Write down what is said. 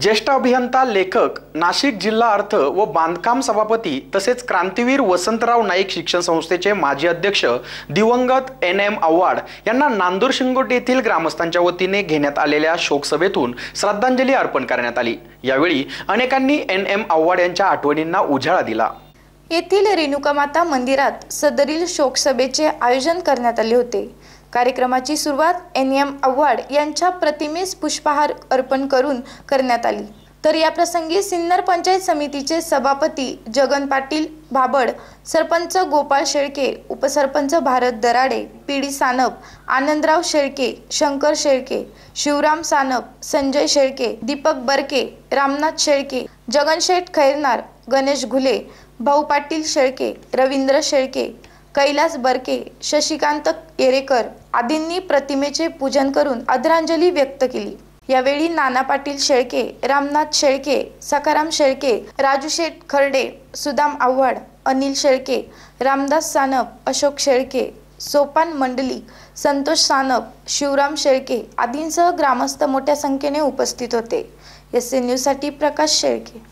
ज्येष्ठ अभियंता लेखक नाशिक जिल्हा अर्थ व बांधकाम सभापती तसेच क्रांतीवीर वसंतराव नाईक शिक्षण संस्थेचे माजी अध्यक्ष दिवंगत एन एम आव्हाड यांना नांदूर शिंगोट येथील ग्रामस्थांच्या वतीने घेण्यात आलेल्या शोकसभेतून श्रद्धांजली अर्पण करण्यात आली. यावेळी अनेकांनी एन एम आव्हाड यांच्या आठवणींना उजाळा दिला. येथील रेणुकामाता मंदिरात सदरील शोकसभेचे आयोजन करण्यात आले होते. कार्यक्रमाची सुरुवात एन एम आव्हाड यांच्या प्रतिमेस पुष्पहार अर्पण करून करण्यात आली. तर या प्रसंगी सिन्नर पंचायत समितीचे सभापती जगन पाटील भाबड सरपंच गोपाळ शेळके उपसरपंच भारत दराडे पीडी सानप आनंदराव शेळके शंकर शेळके शिवराम सानप संजय शेळके दीपक बरके रामनाथ शेळके जगनशेठ खैरनार गणेश घुले भाऊ पाटील शेळके रवींद्र शेळके कैलास बरके शशिकांत येरेकर आदींनी प्रतिमेचे पूजन करून आदरांजली व्यक्त केली. यावेळी नाना पाटील शेळके रामनाथ शेळके सकाराम शेळके राजू शेठ खर्डे सुदाम आव्हाड अनिल शेळके रामदास सानप अशोक शेळके सोपान मंडली संतोष सानप शिवराम शेळके आदींसह ग्रामस्थ मोठ्या संख्येने उपस्थित होते. एस एन न्यूजसाठी प्रकाश शेळके.